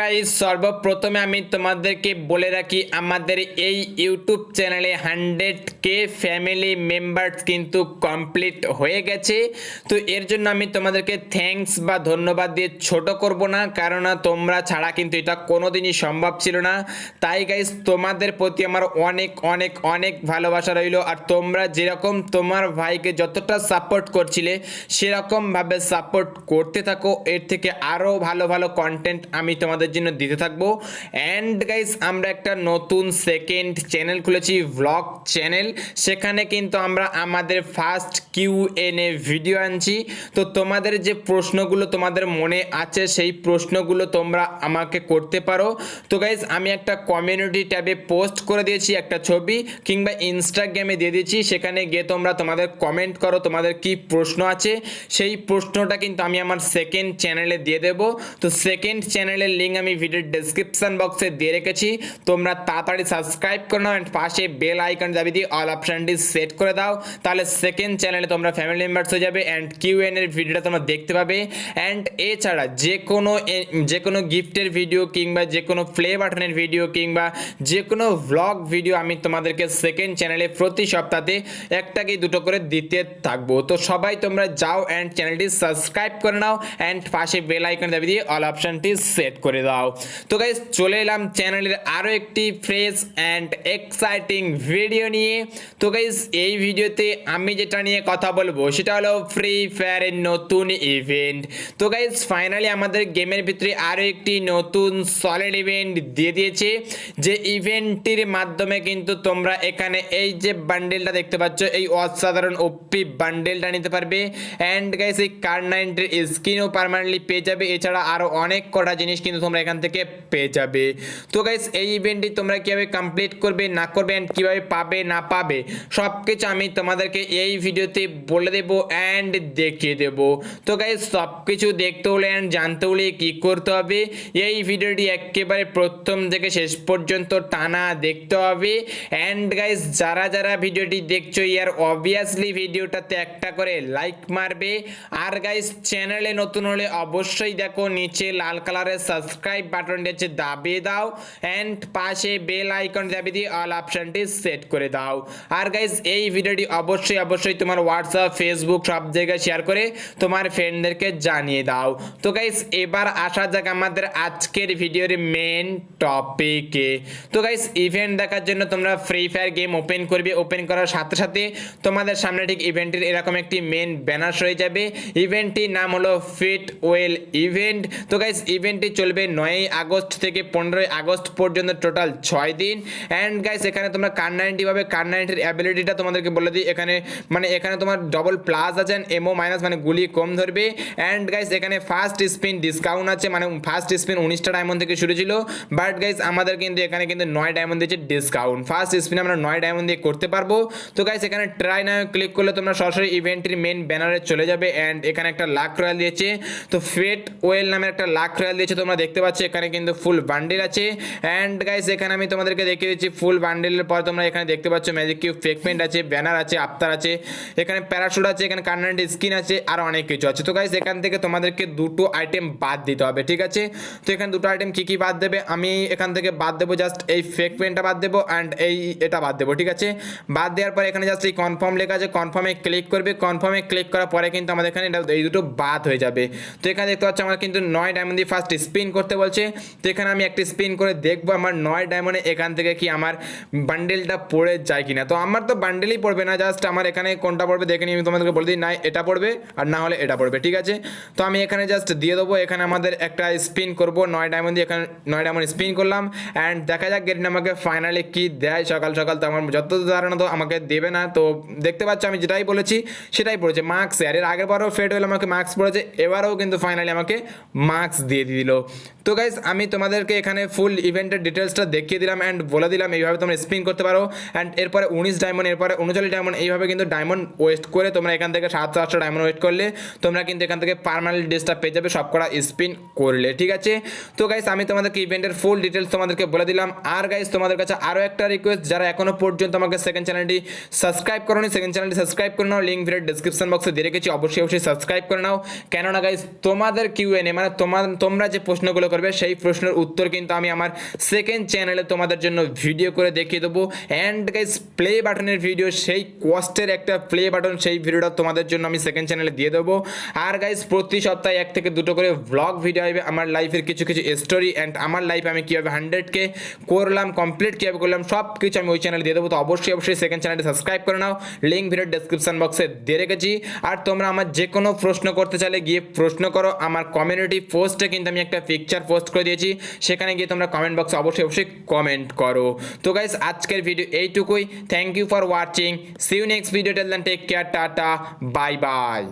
Guys সর্বপ্রথমে আমি তোমাদেরকে বলে রাখি, আমাদের এই ইউটিউব চ্যানেলে হান্ড্রেড কে ফ্যামিলি মেম্বার্স কিন্তু কমপ্লিট হয়ে গেছে। তো এর জন্য আমি তোমাদেরকে থ্যাঙ্কস বা ধন্যবাদ দিয়ে ছোট করব না কারণ তোমরা ছাড়া কিন্তু এটা কোনোদিনই সম্ভব ছিল না। তাই গাইস তোমাদের প্রতি আমার অনেক অনেক অনেক ভালোবাসা রইল, আর তোমরা যেরকম তোমার ভাইকে যতটা সাপোর্ট করছিলে, সেরকমভাবে সাপোর্ট করতে থাকো। এর থেকে আরও ভালো ভালো কন্টেন্ট আমি তোমাদের জন্য দিতে থাকব। অ্যান্ড গাইস আমরা একটা নতুন সেকেন্ড চ্যানেল খুলেছি ভ্লগ চ্যানেল সেখানে কিন্তু আমরা আমাদের first Q N A video আনছি। তো তোমাদের যে প্রশ্নগুলো তোমাদের মনে আছে, সেই প্রশ্নগুলো তোমরা আমাকে করতে পারো। তো গাইস আমি একটা কমিউনিটি ট্যাবে পোস্ট করে দিয়েছি একটা ছবি, কিংবা ইনস্টাগ্রামে দিয়ে দিয়েছি। সেখানে গিয়ে তোমরা তোমাদের কমেন্ট করো, তোমাদের কি প্রশ্ন আছে। সেই প্রশ্নটা কিন্তু আমি আমার সেকেন্ড চ্যানেলে দিয়ে দেবো। তো সেকেন্ড চ্যানেলের লিঙ্ক আমি ভিডিওর ডেসক্রিপশন বক্সে দিয়ে রেখেছি। তোমরা তাড়াতাড়ি সাবস্ক্রাইব করে অ্যান্ড পাশে বেল আইকন দাবি দিয়ে অল অপশানটি সেট করে দাও। তাহলে সেকেন্ড চ্যানেলে তোমরা ফ্যামিলি মেম্বার্স হয়ে যাবে অ্যান্ড কিউ এন এর ভিডিওটা তোমরা দেখতে পাবে। অ্যান্ড এছাড়া যে কোনো যে কোনো গিফটের ভিডিও কিংবা যে কোনো প্লে বাটনের ভিডিও কিংবা যে কোনো ভ্লগ ভিডিও আমি তোমাদেরকে সেকেন্ড চ্যানেলে প্রতি সপ্তাহে একটা কি দুটো করে দিতে থাকব। তো সবাই তোমরা যাও অ্যান্ড চ্যানেলটি সাবস্ক্রাইব করে নাও অ্যান্ড পাশে বেল আইকন দাবি দিয়ে অল অপশানটি সেট করে দাও। তো গাইজ চলে এলাম চ্যানেলের আরও একটি ফ্রেশ অ্যান্ড এক্সাইটিং ভিডিও নিয়ে। তো গাইজ এই ভিডিওতে আমি যেটা নিয়ে কথা বলব, সেটা হলো ফ্রি ফায়ারের নতুন ইভেন্ট তো গাইজ ফাইনালি আমাদের গেমের ভিতরে আরও একটি নতুন সলিড ইভেন্ট দিয়ে দিয়েছে। যে ইভেন্টটির মাধ্যমে কিন্তু তোমরা এখানে এই যে বান্ডেলটা দেখতে পাচ্ছ, এই অসাধারণ ওপি বান্ডেলটা নিতে পারবে। অ্যান্ড গাইস এই কার নাইনটির স্ক্রিনও পারমানেন্টলি পেয়ে যাবে। এছাড়া আরও অনেক কটা জিনিস কিন্তু তোমরা এখান থেকে পেয়ে যাবে। তো গাইস এই ইভেন্টটি তোমরা কীভাবে কমপ্লিট করবে, না করবে অ্যান্ড কীভাবে পাবে, না পাবে সব কিছু আমি তোমাদেরকে এই ভিডিওতে বলে দেবো অ্যান্ড দেখিয়ে দেবো। তো গাইস সব কিছু দেখতে হলে অ্যান্ড জানতে হলে কী করতে হবে, এই ভিডিওটি একেবারে প্রথম থেকে শেষ পর্যন্ত টানা দেখতে হবে। অ্যান্ড গাইস যারা যারা ভিডিওটি দেখছ, ইয়ার অবভিয়াসলি ভিডিওটাতে একটা করে লাইক মারবে। আর গাইস চ্যানেলে নতুন হলে অবশ্যই দেখো, নিচে লাল কালারের সাবস্ক্রাইব বাটনটি হচ্ছে দাবিয়ে দাও অ্যান্ড পাশে বেল আইকন দাবিয়ে দিয়ে অল অপশনটি সেট করে দাও। আর গাইস এই ভিডিওটি অবশ্যই অবশ্যই তোমার হোয়াটসঅ্যাপ ফেসবুক সব জায়গায় শেয়ার করে তোমার ফ্রেন্ডদেরকে জানিয়ে দাও। তো গাইস এবার আসা যাক আমাদের আজকের ভিডিওর মেন টপিকে তো গাইস ইভেন্ট দেখার জন্য তোমরা ফ্রি ফায়ার গেম ওপেন করবে। ওপেন করার সাথে সাথে তোমাদের সামনে ঠিক ইভেন্টের এরকম একটি মেন ব্যানার হয়ে যাবে। ইভেন্টটির নাম হলো ফিট ওয়েল ইভেন্ট তো গাইস ইভেন্টটি চলবে নয়ই আগস্ট থেকে পনেরোই আগস্ট পর্যন্ত টোটাল ছয় দিন। অ্যান্ড গাইস এখানে তোমরা কার নাইনটি পাবে। কার নাইনটির অ্যাবিলিটিটা তোমাদেরকে বলে দিই। এখানে মানে এখানে তোমার ডবল প্লাস আছে এমও মাইনাস মানে গুলি কম ধরবে। অ্যান্ড গাইস এখানে ফার্স্ট স্পিন ডিসকাউন্ট আছে মানে ফার্স্ট স্পিন উনিশটা ডায়মন্ড থেকে শুরু ছিল। বাট গাইস আমাদের কিন্তু এখানে কিন্তু নয় ডায়মন্ড দিয়েছে ডিসকাউন্ট ফার্স্ট স্পিন আমরা নয় ডায়মন্ড দিয়ে করতে পারব। তো গাইস এখানে ট্রাই না ক্লিক করলে তোমরা সরাসরি ইভেন্টের মেন ব্যানারে চলে যাবে। অ্যান্ড এখানে একটা লাখ রয়্যাল দিয়েছে। তো ফেট ওয়েল নামের একটা লাখ রয়্যাল দিয়েছে, তোমরা দেখতে পাচ্ছ, এখানে কিন্তু ফুল বান্ডেল আছে। অ্যান্ড গাইস এখানে আমি তোমাদেরকে দেখিয়ে দিচ্ছি ফুল বান্ডেলের পর তোমরা এখানে দেখতে পাচ্ছ ম্যাজিক কিউব ফেকমেন্ট আছে ব্যানার আছে আফতার আছে, এখানে প্যারাশুট আছে, এখানে কার্নান্ট স্কিন আছে, আর অনেক কিছু আছে। তো গাইস এখান থেকে তোমাদেরকে দুটো আইটেম বাদ দিতে হবে, ঠিক আছে? তো এখানে দুটো আইটেম কি কি বাদ দেবে? আমি এখান থেকে বাদ দেবো জাস্ট এই ফেক পেনটা বাদ দেবো অ্যান্ড এই এটা বাদ দেবো, ঠিক আছে? বাদ দেওয়ার পর এখানে জাস্ট এই কনফার্ম লেখা আছে কনফার্মে ক্লিক করবে। কনফার্মে ক্লিক করার পরে কিন্তু আমাদের এখানে এই দুটো বাদ হয়ে যাবে। তো এখানে দেখতে পাচ্ছ, আমার কিন্তু নয় ডায়মন্ড দিয়ে ফার্স্ট স্পিন করতে বলছে। তো এখানে আমি একটা স্পিন করে দেখব আমার নয় ডায়মন্ডে এখান থেকে কি আমার বান্ডেলটা পড়ে যায় কিনা। তো আমার তো বান্ডেলই পড়বে না জাস্ট আমার এখানে কোনটা পড়বে দেখে নিয়ে আমি তোমাদেরকে বলে দিই, না, এটা পড়বে আর না হলে এটা পড়বে, ঠিক আছে? তো আমি এখানে জাস্ট দিয়ে দেবো, এখানে আমাদের একটা স্পিন করব, নয় ডায়মন্ড দিয়ে এখানে নয় ডায়মন্ড স্পিন করলাম। অ্যান্ড দেখা যাক গেটিন আমাকে ফাইনালি কি দেয়, সকাল সকাল তো আমার যত ধারণা তো আমাকে দেবে না। তো দেখতে পাচ্ছ আমি যেটাই বলেছি, সেটাই পড়েছে মার্কস আর এর আগের বারও ফেড হলে, আমাকে মার্কস পড়েছে, এবারেও কিন্তু ফাইনালি আমাকে মার্কস দিয়ে দিল। তো গাইজ আমি তোমাদেরকে এখানে ফুল ইভেন্টের ডিটেলসটা দেখিয়ে দিলাম অ্যান্ড বলে দিলাম, এইভাবে তোমরা স্পিন করতে পারো। অ্যান্ড এরপরে উনিশ ডায়মন্ড এরপরে উনচল্লিশ ডায়মন্ড এইভাবে কিন্তু ডায়মন্ড ওয়েস্ট করে তোমরা এখান থেকে সাতশো আটশো ডায়মন্ড ওয়েস্ট করলে, তোমরা কিন্তু এখান থেকে পারমানেন্ট ড্রেসটা পেয়ে যাবে সব করা স্পিন করলে, ঠিক আছে? তো গাইস আমি তোমাদেরকে ইভেন্টের ফুল ডিটেলস তোমাদেরকে বলে দিলাম। আর গাইস তোমাদের কাছে আরও একটা রিকোয়েস্ট যারা এখনও পর্যন্ত আমাকে সেকেন্ড চ্যানেলটি সাবস্ক্রাইব করোনি সেকেন্ড চ্যানেলটি সাবস্ক্রাইব করে নাও লিঙ্ক ভিডিও ডিসক্রিপশন বক্সে দিয়ে রেখেছি, অবশ্যই অবশ্যই সাবস্ক্রাইব করে নাও। কেননা গাইস তোমাদের কিউ কিউএনএ মানে তোমার তোমরা যে প্রশ্নগুলো প্রশ্নগুলো করবে, সেই প্রশ্নের উত্তর কিন্তু আমি আমার সেকেন্ড চ্যানেলে তোমাদের জন্য ভিডিও করে দেখিয়ে দেবো। অ্যান্ড গাইস প্লে বাটনের ভিডিও সেই কষ্টের একটা প্লে বাটন সেই ভিডিওটা তোমাদের জন্য আমি সেকেন্ড চ্যানেলে দিয়ে দেবো। আর গাইস প্রতি সপ্তাহে এক থেকে দুটো করে ব্লগ ভিডিও আসবে। আমার লাইফের কিছু কিছু স্টোরি অ্যান্ড আমার লাইফে আমি কীভাবে হান্ড্রেডকে করলাম কমপ্লিট কীভাবে করলাম সব কিছু আমি ওই চ্যানেলে দিয়ে দেবো। তো অবশ্যই অবশ্যই সেকেন্ড চ্যানেলটি সাবস্ক্রাইব করে নাও। লিঙ্ক ভিডিও ডেসক্রিপশন বক্সে দিয়ে রেখেছি। আর তোমরা আমার যে কোনো প্রশ্ন করতে চাইলে গিয়ে প্রশ্ন করো। আমার কমিউনিটি পোস্টে কিন্তু আমি একটা পিকচার পোস্ট করে দিয়েছি, সেখানে গিয়ে তোমরা কমেন্ট বক্সে অবশ্যই অবশ্যই কমেন্ট করো। তো গাইস আজকের ভিডিও এইটুকুই। Thank you for watching see you next video tell take care tata bye bye